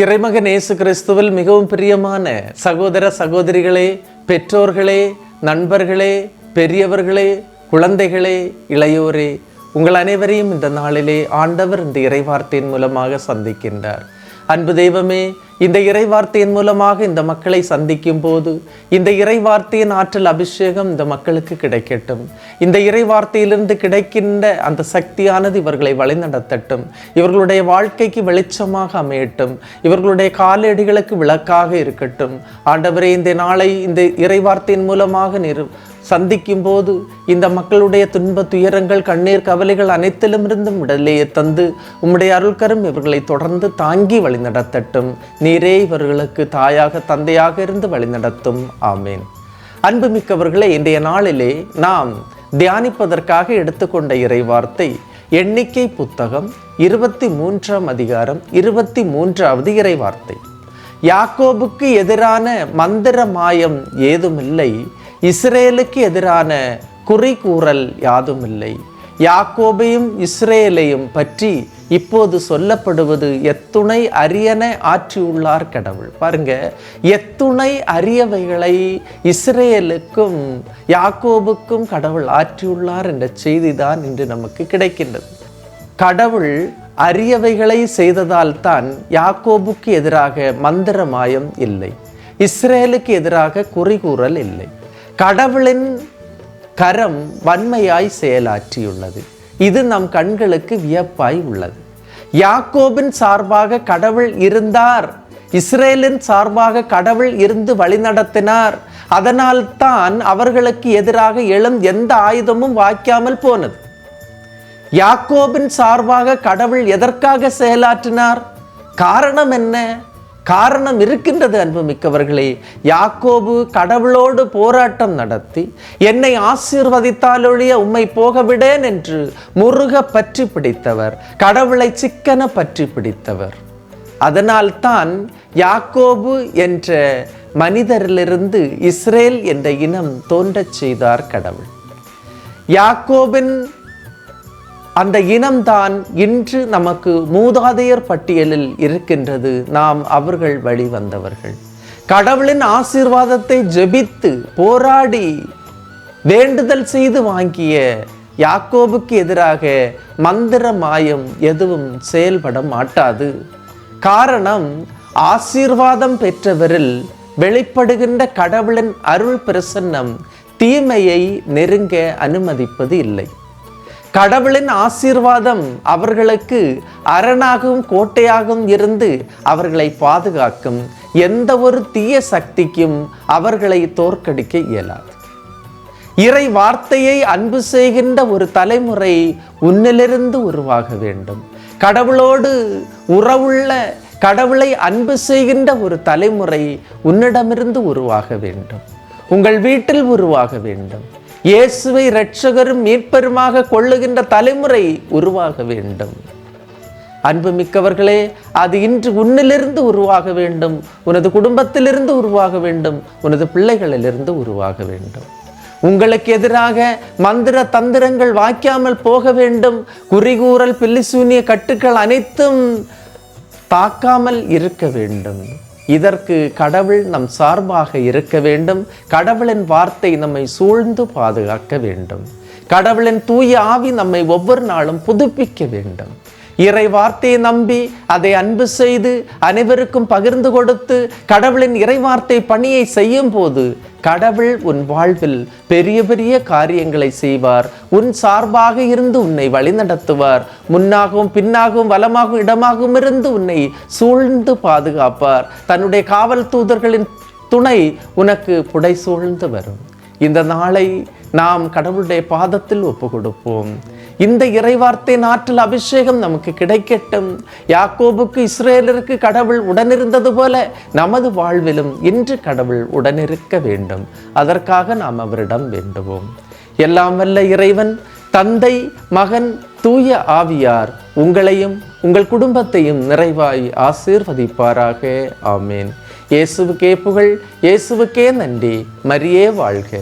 இறைமகன் இயேசு கிறிஸ்துவில் மிகவும் பிரியமான சகோதர சகோதரிகளே பெற்றோர்களே நண்பர்களே பெரியவர்களே குழந்தைகளே இளையோரே உங்கள் அனைவரையும் இந்த நாளிலே ஆண்டவர் இந்த இறைவார்த்தையின் மூலமாக சந்திக்கின்றார். அன்பு தெய்வமே இந்த இறைவார்த்தையின் மூலமாக இந்த மக்களை சந்திக்கும் போது இந்த இறைவார்த்தையின் ஆற்றல் அபிஷேகம் இந்த மக்களுக்கு கிடைக்கட்டும். இந்த இறைவார்த்தையிலிருந்து கிடைக்கின்ற அந்த சக்தியானது இவர்களை வழிநடத்தட்டும். இவர்களுடைய வாழ்க்கைக்கு வெளிச்சமாக அமையட்டும். இவர்களுடைய காலடிகளுக்கு விளக்காக இருக்கட்டும். ஆண்டவரே இந்த நாளை இந்த இறைவார்த்தையின் மூலமாக நிறு சந்திக்கும் போது இந்த மக்களுடைய துன்ப துயரங்கள் கண்ணீர் கவலைகள் அனைத்திலுமிருந்தும் விடலையே தந்து உம்முடைய அருள்கரம் இவர்களை தொடர்ந்து தாங்கி வழிநடத்தட்டும். நீரே இவர்களுக்கு தாயாக தந்தையாக இருந்து வழிநடத்தும். ஆமேன். அன்புமிக்கவர்களே இன்றைய நாளிலே நாம் தியானிப்பதற்காக எடுத்துக்கொண்ட இறைவார்த்தை எண்ணிக்கை புத்தகம் இருபத்தி மூன்றாம் அதிகாரம் இருபத்தி மூன்றாவது இறைவார்த்தை. யாக்கோபுக்கு எதிரான மந்திர மாயம் ஏதுமில்லை. இஸ்ரேலுக்கு எதிரான குறிகூறல் யாதுமில்லை. யாக்கோபையும் இஸ்ரேலையும் பற்றி இப்போது சொல்லப்படுவது எத்துணை அரியன ஆற்றியுள்ளார் கடவுள். பாருங்க எத்துணை அரியவைகளை இஸ்ரேலுக்கும் யாக்கோபுக்கும் கடவுள் ஆற்றியுள்ளார் என்ற செய்திதான் இன்று நமக்கு கிடைக்கின்றது. கடவுள் அரியவைகளை செய்ததால் தான் யாக்கோபுக்கு எதிராக மந்திரமாயம் இல்லை. இஸ்ரேலுக்கு எதிராக குறிகூறல் இல்லை. கடவுளின் கரம் வன்மையாய் செயலாற்றியுள்ளது. இது நம் கண்களுக்கு வியப்பாய் உள்ளது. யாக்கோபின் சார்பாக கடவுள் இருந்தார். இஸ்ரேலின் சார்பாக கடவுள் இருந்து வழிநடத்தினார். அதனால் தான் அவர்களுக்கு எதிராக எழும் எந்த ஆயுதமும் வாய்க்காமல் போனது. யாக்கோபின் சார்பாக கடவுள் எதற்காக செயலாற்றினார்? காரணம் என்ன? காரணம் இருக்கின்றது அன்புமிக்கவர்களே யாக்கோபு கடவுளோடு போராட்டம் நடத்தி என்னை ஆசீர்வதித்தாலொழிய உம்மை போகவிடேன் என்று முருக பற்றி பிடித்தவர் கடவுளை சிக்கன பற்றி பிடித்தவர். அதனால்தான் யாக்கோபு என்ற மனிதரிலிருந்து இஸ்ரேல் என்ற இனம் தோன்றச் செய்தார் கடவுள். யாக்கோபின் அந்த இனம்தான் இன்று நமக்கு மூதாதையர் பட்டியலில் இருக்கின்றது. நாம் அவர்கள் வழி வந்தவர்கள் கடவுளின் ஆசீர்வாதத்தை ஜெபித்து போராடி வேண்டுதல் செய்து வாங்கிய யாக்கோபுக்கு எதிராக மந்திர மாயம் எதுவும் செயல்பட மாட்டாது. காரணம் ஆசீர்வாதம் பெற்றவரில் வெளிப்படுகின்ற கடவுளின் அருள் பிரசன்னம் தீமையை நெருங்க அனுமதிப்பது இல்லை. கடவுளின் ஆசீர்வாதம் அவர்களுக்கு அரணாகவும் கோட்டையாகவும் இருந்து அவர்களை பாதுகாக்கும். எந்த ஒரு தீய சக்திக்கும் அவர்களை தோற்கடிக்க இயலாது. இறை வார்த்தையை அன்பு செய்கின்ற ஒரு தலைமுறை உன்னிலிருந்து உருவாக வேண்டும். கடவுளோடு உறவுள்ள கடவுளை அன்பு செய்கின்ற ஒரு தலைமுறை உன்னிடமிருந்து உருவாக வேண்டும். உங்கள் வீட்டில் உருவாக வேண்டும். இயேசுவை இரட்சகரும் மீட்பருமாக கொள்ளுகின்ற தலைமுறை உருவாக வேண்டும். அன்புமிக்கவர்களே அது இன்று உன்னிலிருந்து உருவாக வேண்டும். உனது குடும்பத்திலிருந்து உருவாக வேண்டும். உனது பிள்ளைகளிலிருந்து உருவாக வேண்டும். உங்களுக்கு எதிராக மந்திர தந்திரங்கள் வாய்க்காமல் போக வேண்டும். குறிகூறல் பில்லிசூனிய கட்டுக்கள் அனைத்தும் தாக்காமல் இருக்க வேண்டும். இதற்கு கடவுள் நம் சார்பாக இருக்க வேண்டும். கடவுளின் வார்த்தை நம்மை சூழ்ந்து பாதுகாக்க வேண்டும். கடவுளின் தூய ஆவி நம்மை ஒவ்வொரு நாளும் புதுப்பிக்க வேண்டும். இறை வார்த்தையை நம்பி அதை அன்பு செய்து அனைவருக்கும் பகிர்ந்து கொடுத்து கடவுளின் இறைவார்த்தை பணியை செய்யும் போது கடவுள் உன் வாழ்வில் பெரிய பெரிய காரியங்களை செய்வார். உன் சார்பாக இருந்து உன்னை வழிநடத்துவார். முன்னாகவும் பின்னாகவும் வலமாகவும் இடமாகவும் இருந்து உன்னை சூழ்ந்து பாதுகாப்பார். தன்னுடைய காவல் தூதர்களின் துணை உனக்கு புடை சூழ்ந்து வரும். இந்த நாளை நாம் கடவுளுடைய பாதத்தில் ஒப்பு கொடுப்போம் இந்த இறைவார்த்தை நாற்றில் அபிஷேகம் நமக்கு கிடைக்கட்டும். யாக்கோபுக்கு இஸ்ரேலருக்கு கடவுள் உடனிருந்தது போல நமது வாழ்விலும் இன்று கடவுள் உடனிருக்க வேண்டும். அதற்காக நாம் அவரிடம் வேண்டுவோம். எல்லாம் வல்ல இறைவன் தந்தை மகன் தூய ஆவியார் உங்களையும் உங்கள் குடும்பத்தையும் நிறைவாய் ஆசீர்வதிப்பாராக. ஆமேன். இயேசுவுக்கே புகழ் இயேசுவுக்கே நன்றி. மரியே வாழ்க.